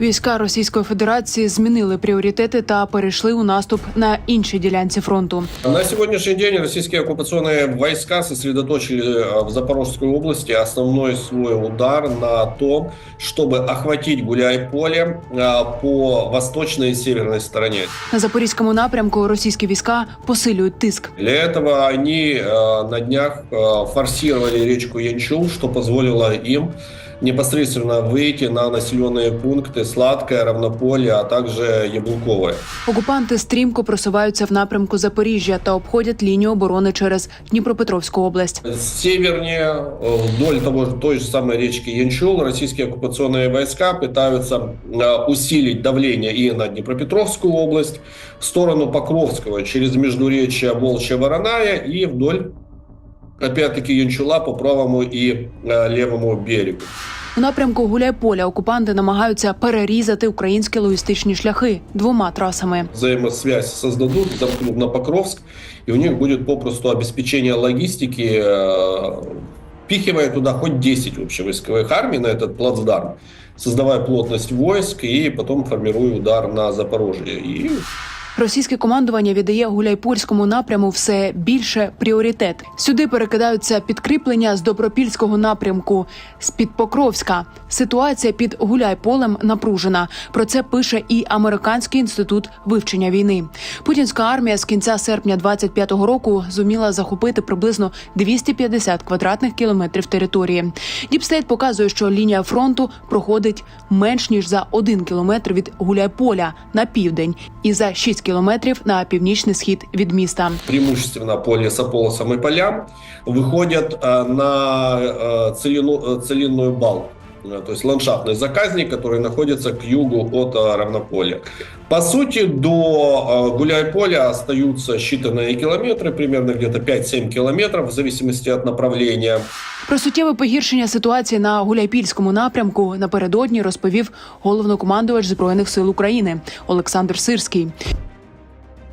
Війська Російської Федерації змінили пріоритети та перейшли у наступ на іншій ділянці фронту. На сегодняшний день российские оккупационные войска сосредоточили э, в Запорожской области основной свой удар на том, чтобы охватить Гуляй-Поле э, по восточной и северной стороне. На запорізькому напрямку російські війська посилюють тиск. Для этого они э, на днях э, форсировали речку Янчул, что позволило им непосредственно выйти на населенные пункты Сладкое, Равнополе, а также Яблуковое. Окупанти стрімко просуваються в напрямку Запоріжжя та обходять лінію оборони через Дніпропетровську область. Севернее, э, вдоль того, же- той же самой речки Янчул, российские оккупационные войска пытаются э, усилить давление и на Днепропетровскую область, в сторону Покровского, через междуречье Волчья-Вороная и вдоль, опять-таки, Янчула по правому и э, левому берегу. У напрямку Гуляйполя окупанти намагаються перерізати українські логістичні шляхи двома трасами. Взаимосвязь создадут, замкнут на Покровск, и у них будет попросту обеспечение логистики, э, впихивая туда хоть 10 общевойсковых армий на этот плацдарм, создавая плотность войск и потом формируя удар на Запорожье. И Російське командування віддає гуляйпольському напряму все більше пріоритет. Сюди перекидаються підкріплення з добропільського напрямку з під Покровська. Ситуація під Гуляйполем напружена. Про це пише і Американський інститут вивчення війни. Путінська армія з кінця серпня 25-го року зуміла захопити приблизно 250 квадратних кілометрів території. Діпстейт показує, що лінія фронту проходить менш ніж за один кілометр від Гуляйполя на південь і за 6 кілометрів на північний схід від міста. преимущественно по лесополосам и полям, выходят э, на э, целину- э, целинную балку. Э, То есть ландшафтный заказник, который находится к югу от э, Равнополя. По сути, до э, Гуляй-Поля остаются считанные километры, примерно где-то 5-7 километров, в зависимости от направления. Про суттєве погіршення ситуації на Гуляйпільському напрямку напередодні розповів головнокомандувач збройних сил України Олександр Сирський.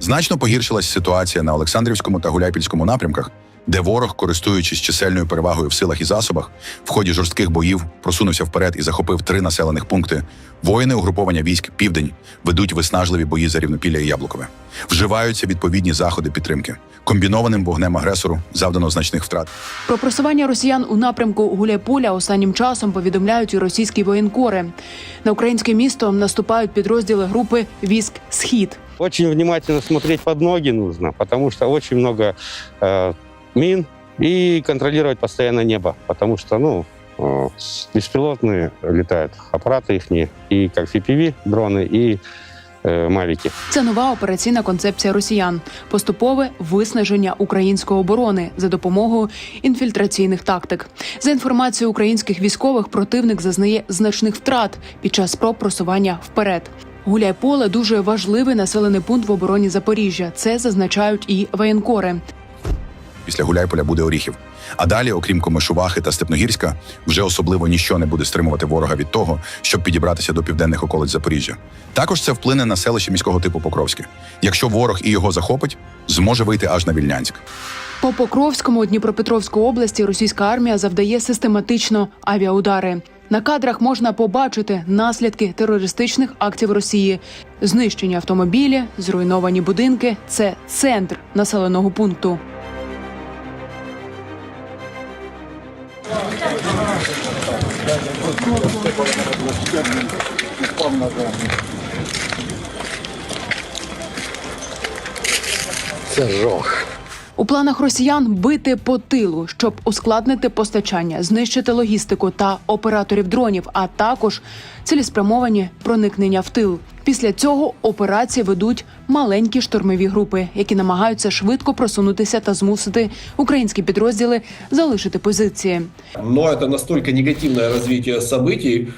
Значно погіршилась ситуація на Олександрівському та Гуляйпільському напрямках, де ворог, користуючись чисельною перевагою в силах і засобах, в ході жорстких боїв просунувся вперед і захопив три населених пункти. Воїни угруповання військ Південь ведуть виснажливі бої за рівнопілля і Яблукове. Вживаються відповідні заходи підтримки. Комбінованим вогнем агресору завдано значних втрат. Про просування росіян у напрямку Гуляйполя останнім часом повідомляють і російські воєнкори. На українське місто наступають підрозділи групи військ Схід. Очень внимательно смотреть под ноги нужно, потому что очень много э, мин и контролировать постоянно небо, потому что, ну, э, беспилотные летают, аппараты их и как VPV дроны, и э, мавики. Це нова операційна концепція росіян, поступове виснаження української оборони за допомогою інфільтраційних тактик. За інформацією українських військових, противник зазнає значних втрат під час спроб просування вперед. Гуляйполе дуже важливий населений пункт в обороні Запоріжжя. Це зазначають і воєнкори. Після Гуляйполя буде Оріхів. А далі, окрім Комишувахи та Степногірська, вже особливо ніщо не буде стримувати ворога від того, щоб підібратися до південних околиць Запоріжжя. Також це вплине на селище міського типу Покровське. Якщо ворог і його захопить, зможе вийти аж на Вільнянськ. По Покровському Дніпропетровської області російська армія завдає систематично авіаудари. На кадрах можна побачити наслідки терористичних актів Росії: знищені автомобілі, зруйновані будинки. Це центр населеного пункту. У планах росіян бити по тилу, щоб ускладнити постачання, знищити логістику та операторів дронів, а також цілеспрямовані проникнення в тил. Після цього операції ведуть маленькі штурмові групи, які намагаються швидко просунутися та змусити українські підрозділи залишити позиції. Но это настолько негативное развитие событий,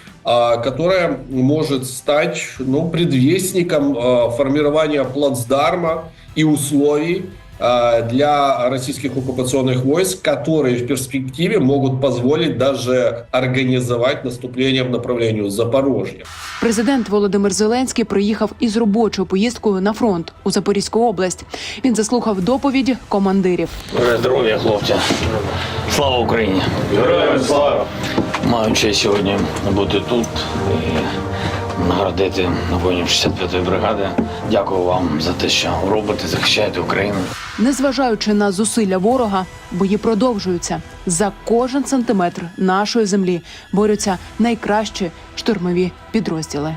которое может стать ну, предвестником а, формирования плацдарма и условий для российских оккупационных войск, которые в перспективе могут позволить даже организовать наступление в направлении Запорожья. Президент Володимир Зеленський приїхав із робочою поїздкою на фронт у Запорізьку область. Він заслухав доповіді командирів. Здоров'я, хлопці. Слава Україні! Героям слава! Маю честь сьогодні бути тут і нагородити воїнів 65-ї бригади. Дякую вам за те, що робите, захищаєте Україну. Незважаючи на зусилля ворога, бої продовжуються. За кожен сантиметр нашої землі борються найкращі штурмові підрозділи.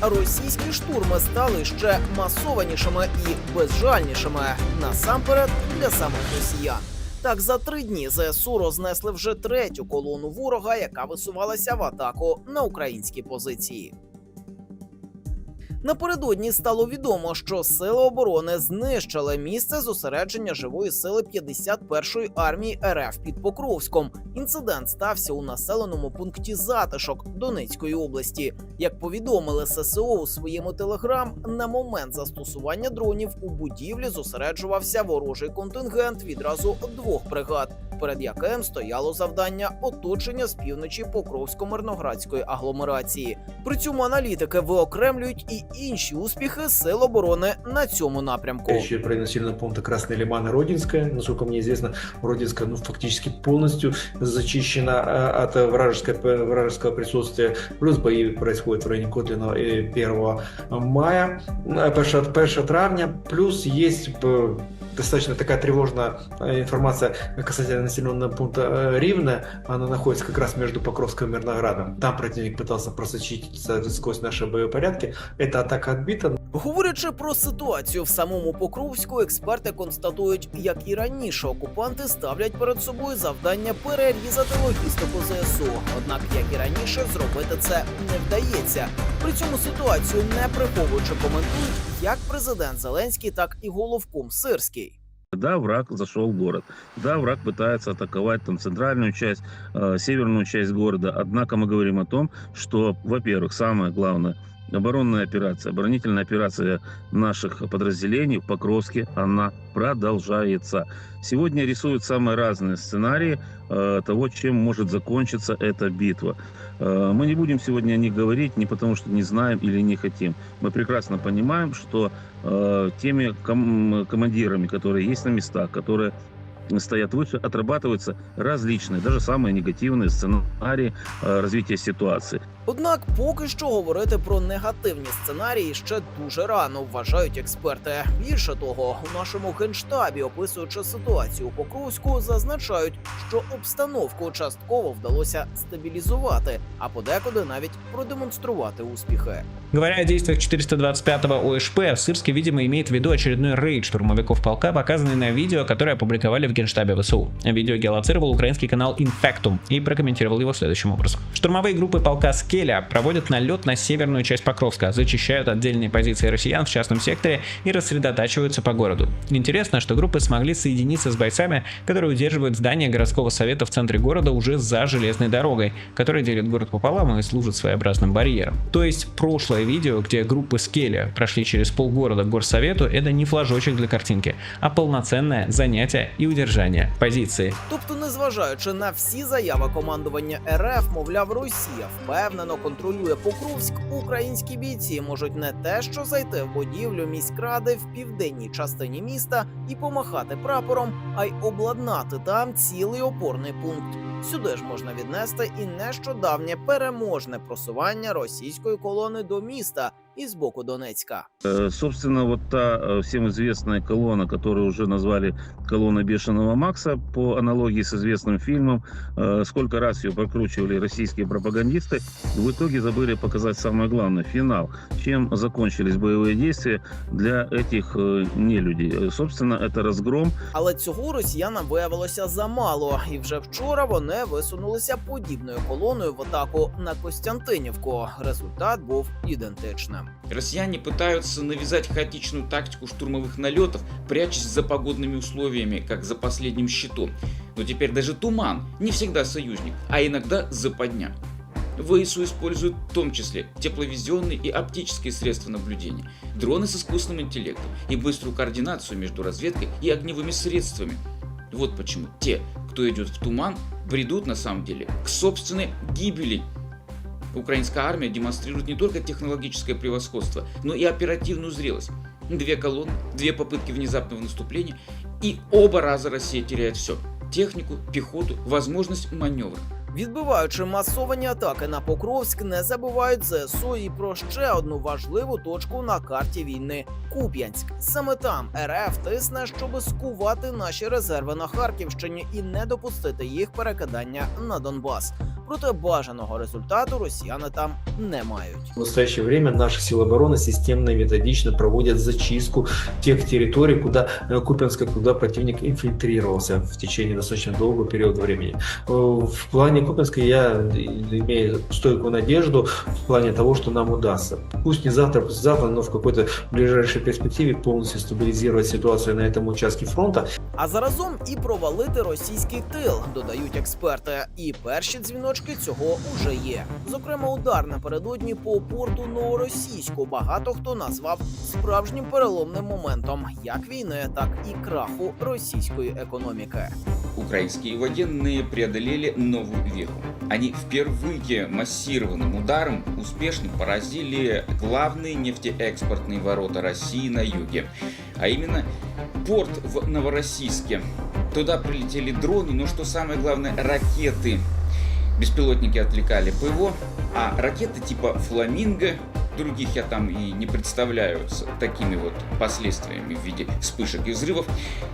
Російські штурми стали ще масованішими і безжальнішими насамперед для самих росіян. Так, за три дні ЗСУ рознесли вже третю колону ворога, яка висувалася в атаку на українські позиції. Напередодні стало відомо, що сили оборони знищили місце зосередження живої сили 51-ї армії РФ під Покровськом. Інцидент стався у населеному пункті Затишок Донецької області. Як повідомили ССО у своєму телеграм, на момент застосування дронів у будівлі зосереджувався ворожий контингент відразу двох бригад, перед яким стояло завдання оточення з півночі Покровсько-Мирноградської агломерації. При цьому аналітики виокремлюють і інші успіхи сил оборони на цьому напрямку. Речь про населенные пункты Красная Лиман и Родинская. Насколько мне известно, Родинская ну, фактически полностью зачищена э, от вражеской, вражеского присутствия. Плюс бои происходят в районе Котлина э, 1 мая, э, 1, 1 травня. Плюс есть э, достаточно такая тревожная э, информация касательно населенного пункта э, Ривне. Она находится как раз между Покровском и Мирноградом. Там противник пытался просочиться сквозь наши боепорядки. Эта атака отбита, Говорячи про ситуацію в самому Покровську, експерти констатують, як і раніше окупанти ставлять перед собою завдання перерізати логістику ЗСУ. Однак, як і раніше, зробити це не вдається. При цьому ситуацію не приховуючи коментують як президент Зеленський, так і головком Сирський. Да, враг зашел в город. Да, враг пытается атаковать там центральную часть, э, северную часть города. Однако мы говорим о том, что, во-первых, самое главное, оборонная операция, оборонительная операция наших подразделений в Покровске, она продолжается. Сегодня рисуют самые разные сценарии э, того, чем может закончиться эта битва. Э, мы не будем сегодня о них говорить не потому, что не знаем или не хотим. Мы прекрасно понимаем, что э, теми ком- командирами, которые есть на местах, которые стоят выше, отрабатываются различные, даже самые негативные сценарии э, развития ситуации. Однак, поки що говорити про негативні сценарії ще дуже рано, вважають експерти. Більше того, у нашому генштабі, описуючи ситуацію у Покровську, зазначають, що обстановку частково вдалося стабілізувати, а подекуди навіть продемонструвати успіхи. Говоря о действиях 425-го ОШП, Сырский, видимо, имеет в виду очередной рейд штурмовиков полка, показанный на видео, которое опубликовали в генштабе ВСУ. Видео геолоцировал украинский канал Infectum и прокомментировал его следующим образом. Штурмовые группы полка Скеля проводят налет на северную часть Покровска, зачищают отдельные позиции россиян в частном секторе и рассредотачиваются по городу. Интересно, что группы смогли соединиться с бойцами, которые удерживают здание городского совета в центре города уже за железной дорогой, которая делит город пополам и служит своеобразным барьером. То есть прошлое видео, где группы Скеля прошли через полгорода к горсовету, это не флажочек для картинки, а полноценное занятие и удержание позиции. Тобто, незважаючи на всі заяви командування РФ, мовляв, Росія впевнено контролює Покровськ, українські бійці можуть не те, що зайти в будівлю міськради в південній частині міста і помахати прапором, а й обладнати там цілий опорний пункт. Сюди ж можна віднести і нещодавнє переможне просування російської колони до міста із боку Донецька. Э, Собственно, вот та э, всем известная колонна, которую уже назвали колонна Бешеного Макса, по аналогии с известным фильмом, э, сколько раз ее прокручивали российские пропагандисты, в итоге забыли показать самое главное – финал. Чем закончились боевые действия для этих э, нелюдей. Э, Собственно, это разгром Але цього росіянам виявилося замало, і вже вчора вони висунулися подібною колоною в атаку на Костянтинівку. Результат був ідентичним. Россияне пытаются навязать хаотичную тактику штурмовых налетов, прячась за погодными условиями, как за последним щитом. Но теперь даже туман не всегда союзник, а иногда западня. ВСУ используют в том числе тепловизионные и оптические средства наблюдения, дроны с искусственным интеллектом и быструю координацию между разведкой и огневыми средствами. Вот почему те, кто идет в туман, бредут на самом деле к собственной гибели. Украинская армия демонстрирует не только технологическое превосходство, но и оперативную зрелость. Две колонны, две попытки внезапного наступления, и оба раза Россия теряет все. технику, пехоту, возможность маневра. Відбиваючи масовані атаки на Покровськ, не забувають ЗСУ і про ще одну важливу точку на карті війни Куп'янськ. Саме там РФ тисне, щоб скувати наші резерви на Харківщині і не допустити їх перекидання на Донбас. Проте бажаного результату росіяни там не мають. В настоящее время наши силы обороны системно и методично проводят зачистку тех территорий, куда э, Купянска, куда противник инфильтрировался в течение достаточно долгого периода времени. Э, В плане Купянска я имею стойкую надежду в плане того, что нам удастся. Пусть не завтра, послезавтра, но в какой-то ближайшей перспективе полностью стабилизировать ситуацию на этом участке фронта А заразом і провалити російський тил, додають експерти. І перші дзвіночки цього уже є. Зокрема, удар напередодні по порту Новоросійську багато хто назвав справжнім переломним моментом як війни, так і краху російської економіки. Украинские военные преодолели новую веху. Они впервые массированным ударом успешно поразили главные нефтеэкспортные ворота России на юге, а именно порт в Новороссийске. Туда прилетели дроны, но что самое главное, ракеты. Беспилотники отвлекали ПВО, а ракеты типа «Фламинго», других я там и не представляю с такими вот последствиями в виде вспышек и взрывов,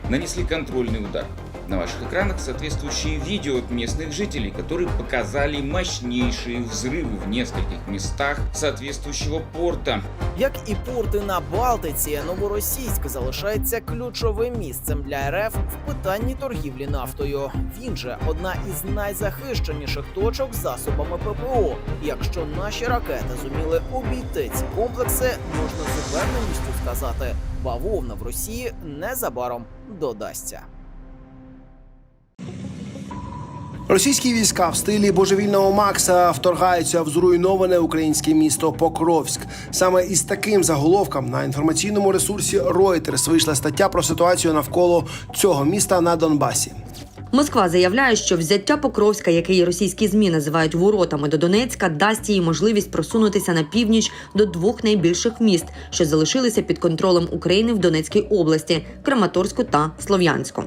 нанесли контрольный удар. На ваших экранах соответствующие видео от местных жителей, которые показали мощнейшие взрывы в нескольких местах соответствующего порта. Як і порти на Балтиці, Новоросійськ залишається ключовим місцем для РФ в питанні торгівлі нафтою. Він же одна із найзахищеніших точок з засобами ППО. Якщо наші ракети зуміли обійти ці комплекси, можна з упевненістю сказати, бавовна в Росії незабаром додасться. Російські війська в стилі божевільного Макса вторгаються в зруйноване українське місто Покровськ. Саме із таким заголовком на інформаційному ресурсі Reuters вийшла стаття про ситуацію навколо цього міста на Донбасі. Москва заявляє, що взяття Покровська, який російські змі називають воротами до Донецька, дасть їй можливість просунутися на північ до двох найбільших міст, що залишилися під контролем України в Донецькій області Краматорську та Слов'янську.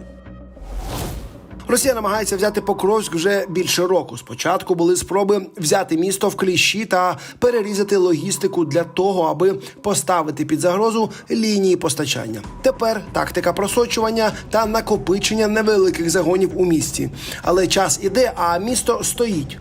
Росія намагається взяти Покровськ вже більше року. Спочатку були спроби взяти місто в кліщі та перерізати логістику для того, аби поставити під загрозу лінії постачання. Тепер тактика просочування та накопичення невеликих загонів у місті. Але час іде, а місто стоїть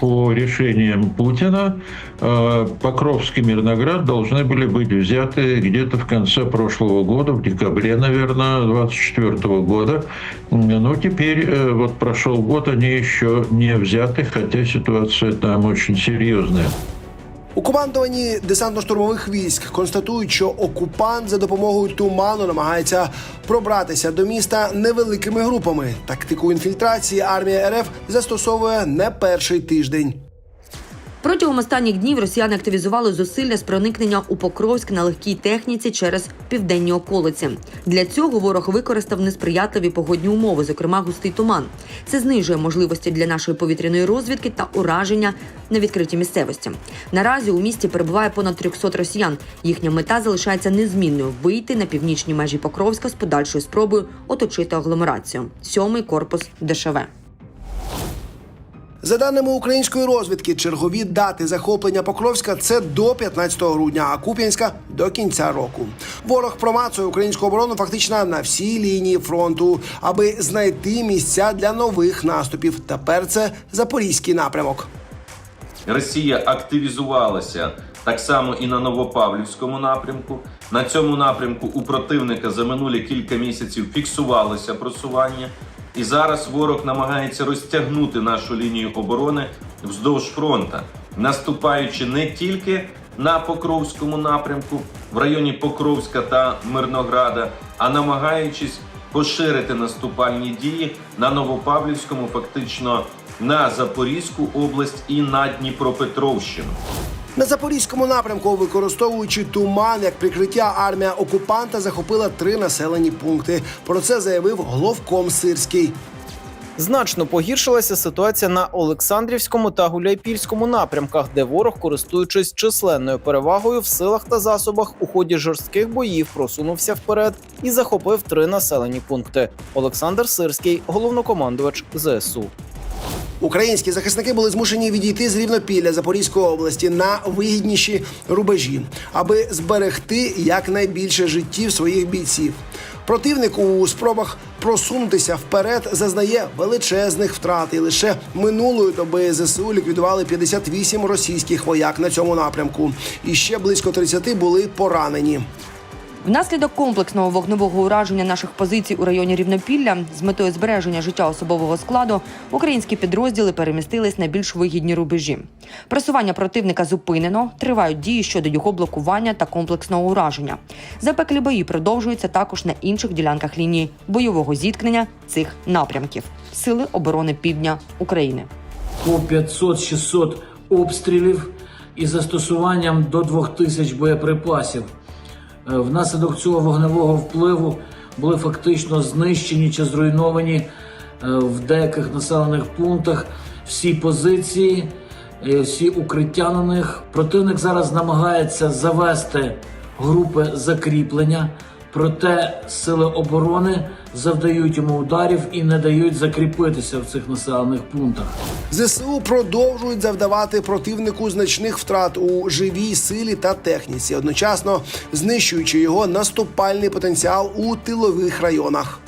По решениям Путина э, Покровск и Мирноград должны были быть взяты где-то в конце прошлого года, в декабре, наверное, 24 года. Но теперь, э, вот прошел год, они еще не взяты, хотя ситуация там очень серьезная. У командуванні десантно-штурмових військ констатують, що окупант за допомогою туману намагається пробратися до міста невеликими групами. Тактику інфільтрації армія РФ застосовує не перший тиждень. Протягом останніх днів росіяни активізували зусилля з проникнення у Покровськ на легкій техніці через південні околиці. Для цього ворог використав несприятливі погодні умови, зокрема густий туман. Це знижує можливості для нашої повітряної розвідки та ураження на відкритій місцевості. Наразі у місті перебуває понад 300 росіян. Їхня мета залишається незмінною вийти на північні межі Покровська з подальшою спробою оточити агломерацію. Сьомий корпус ДШВ. За даними української розвідки, чергові дати захоплення Покровська це до 15 грудня, а Куп'янська до кінця року. Ворог промацує українську оборону фактично на всій лінії фронту, аби знайти місця для нових наступів. Тепер це запорізький напрямок. Росія активізувалася так само і на Новопавлівському напрямку. На цьому напрямку у противника за минулі кілька місяців фіксувалося просування, і зараз ворог намагається розтягнути нашу лінію оборони вздовж фронта, наступаючи не тільки на Покровському напрямку, в районі Покровська та Мирнограда, а намагаючись поширити наступальні дії на Новопавлівському, фактично на Запорізьку область і на Дніпропетровщину. На запорізькому напрямку, використовуючи туман як прикриття, армія окупанта захопила три населені пункти. Про це заявив головком Сирський. Значно погіршилася ситуація на Олександрівському та Гуляйпільському напрямках, де ворог, користуючись численною перевагою в силах та засобах, у ході жорстких боїв просунувся вперед і захопив три населені пункти. Олександр Сирський, головнокомандувач ЗСУ. Українські захисники були змушені відійти з рівнопілля Запорізької області на вигідніші рубежі, аби зберегти якнайбільше життів своїх бійців. Противник у спробах просунутися вперед зазнає величезних втрат. І лише минулої доби ЗСУ ліквідували 58 російських вояк на цьому напрямку. І ще близько 30 були поранені. Внаслідок комплексного вогневого ураження наших позицій у районі Рівнопілля з метою збереження життя особового складу українські підрозділи перемістились на більш вигідні рубежі. Просування противника зупинено, тривають дії щодо його блокування та комплексного ураження. Запеклі бої продовжуються також на інших ділянках лінії бойового зіткнення цих напрямків Сили оборони Півдня України. по 500-600 обстрілів і застосуванням до 2000 боєприпасів. Е, Внаслідок цього вогневого впливу були фактично знищені чи зруйновані е, в деяких населених пунктах всі позиції, е, всі укриття на них. Противник зараз намагається завести групи закріплення, проте сили оборони завдають йому ударів і не дають закріпитися в цих населених пунктах. ЗСУ продовжують завдавати противнику значних втрат у живій силі та техніці, одночасно знищуючи його наступальний потенціал у тилових районах.